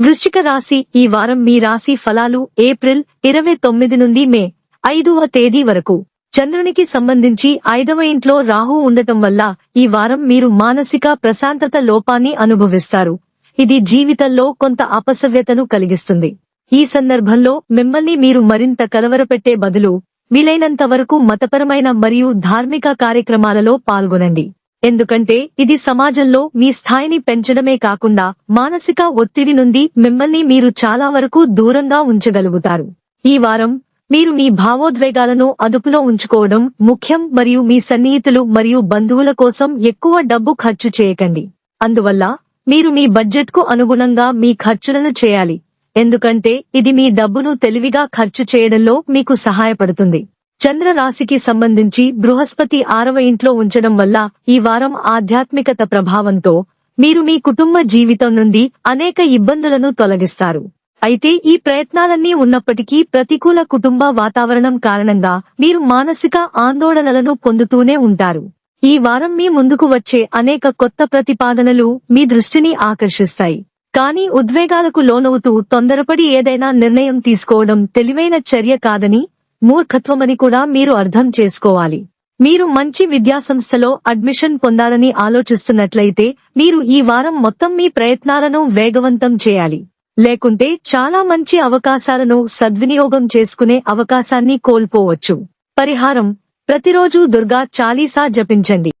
వృశ్చిక రాశి ఈ వారం మీ రాశి ఫలాలు ఏప్రిల్ ఇరవై తొమ్మిది నుండి మే ఐదవ తేదీ వరకు. చంద్రునికి సంబంధించి ఐదవ ఇంట్లో రాహు ఉండటం వల్ల ఈ వారం మీరు మానసిక ప్రశాంతత లోపాన్ని అనుభవిస్తారు. ఇది జీవితంలో కొంత అపసవ్యతను కలిగిస్తుంది. ఈ సందర్భంలో మిమ్మల్ని మీరు మరింత కలవరపెట్టే బదులు వీలైనంత వరకు మతపరమైన మరియు ధార్మిక కార్యక్రమాలలో పాల్గొనండి. ఎందుకంటే ఇది సమాజంలో మీ స్థాయిని పెంచడమే కాకుండా మానసిక ఒత్తిడి నుండి మిమ్మల్ని మీరు చాలా వరకు దూరంగా ఉంచగలుగుతారు. ఈ వారం మీరు మీ భావోద్వేగాలను అదుపులో ఉంచుకోవడం ముఖ్యం మరియు మీ సన్నిహితులు మరియు బంధువుల కోసం ఎక్కువ డబ్బు ఖర్చు చేయకండి. అందువల్ల మీరు మీ బడ్జెట్కు అనుగుణంగా మీ ఖర్చులను చేయాలి. ఎందుకంటే ఇది మీ డబ్బును తెలివిగా ఖర్చు చేయడంలో మీకు సహాయపడుతుంది. చంద్రరాశికి సంబంధించి బృహస్పతి ఆరవ ఇంట్లో ఉంచడం వల్ల ఈ వారం ఆధ్యాత్మికత ప్రభావంతో మీరు మీ కుటుంబ జీవితం నుండి అనేక ఇబ్బందులను తొలగిస్తారు. అయితే ఈ ప్రయత్నాలన్నీ ఉన్నప్పటికీ ప్రతికూల కుటుంబ వాతావరణం కారణంగా మీరు మానసిక ఆందోళనలను పొందుతూనే ఉంటారు. ఈ వారం మీ ముందుకు వచ్చే అనేక కొత్త ప్రతిపాదనలు మీ దృష్టిని ఆకర్షిస్తాయి. కానీ ఉద్వేగాలకు లోనవుతూ తొందరపడి ఏదైనా నిర్ణయం తీసుకోవడం తెలివైన చర్య కాదని మూర్ఖత్వమని కూడా మీరు అర్థం చేసుకోవాలి. మీరు మంచి విద్యాసంస్థలో అడ్మిషన్ పొందాలని ఆలోచిస్తున్నట్లయితే మీరు ఈ వారం మొత్తం మీ ప్రయత్నాలను వేగవంతం చేయాలి. లేకుంటే చాలా మంచి అవకాశాలను సద్వినియోగం చేసుకునే అవకాశాన్ని కోల్పోవచ్చు. పరిహారం. ప్రతిరోజు దుర్గా చాలీసా జపించండి.